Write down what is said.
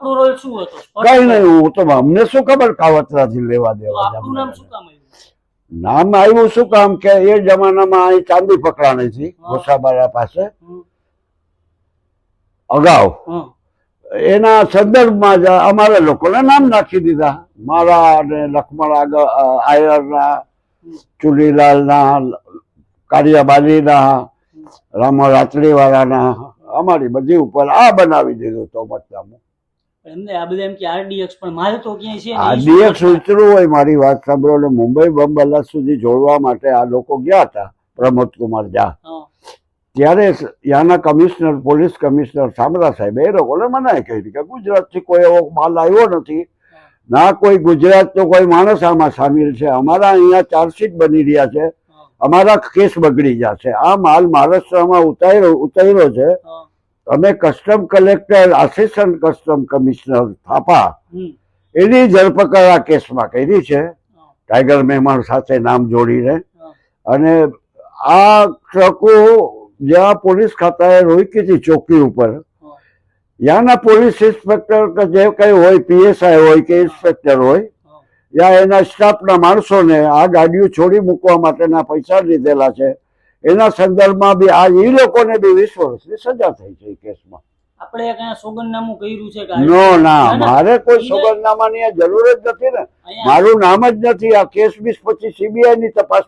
આપણો રોલ શું હતો? કઈ નહીં હું તો અમને શું ખબર કાવતરાથી લેવા દેવા નામ શું કામ આવ્યું? નામ આવ્યું શું કામ કે એ જમાનામાં અહીં ચાંદી પકડાણી હતી હા. ગોસાબારા પાસે. અગાઉ. એના સંદર્ભમાં જ અમારા લોકોને નામ નાખી દીધા. મારા અને લખમણ આયરના ચુલીલાલના કારિયાબાલીના રામ રાત્રીવાળાના અમારી બધી ઉપર આ બનાવી દીધું તો મતદામું. એમને આ બધા એમ કે આરડીએક્સ પણ મારે તો ક્યાંય છે આરડીએક્સ ઉતરું હોય મારી વાત સાંભળો ને મુંબઈ બંબલા સુધી જોડવા માટે આ લોકો ગયા હતા પ્રમોદ કુમાર ઝા. ત્યારે ત્યાંના કમિશનર પોલીસ કમિશનર સામરા સાહેબ એ લોકોને મનાય કહી કે ગુજરાતથી કોઈ એવો માલ આવ્યો નથી. ના કોઈ ગુજરાતનો કોઈ માણસ આમાં સામેલ છે. અમારા અહીંયા ચાર્જશીટ બની રહ્યા છે. અમારા કેસ બગડી જશે આ માલ મહારાષ્ટ્રમાં ઉતાર્યો ઉતાર્યો છે. અમે custom collector assistant custom commissioner Thapa એની ધરપકડ આ કેસમાં કરી છે. ટાઈગર મહેમાન સાથે નામ જોડીને અને આ ટ્રકો જ્યાં પોલીસ ખાતાએ રોકી હતી ચોકી ઉપર. ત્યાંના પોલીસ ઇન્સ્પેક્ટર કે જે કઈ હોય પીએસઆઈ હોય કે ઇન્સ્પેક્ટર હોય. યા એના સ્ટાફના માણસોને આ ગાડીઓ છોડી મૂકવા માટેના પૈસા લીધેલા છે. એના સંદર્ભમાં બી આ એ લોકોને બી વીસ વર્ષની સજા થઈ છે એ કેસમાં આપણે સોગંદનામું કર્યું છે નો. મારે કોઈ? સોગંદનામાની આ જરૂર જ નથી ને મારું નામ જ નથી આ કેસ બી પછી સીબીઆઈ ની તપાસ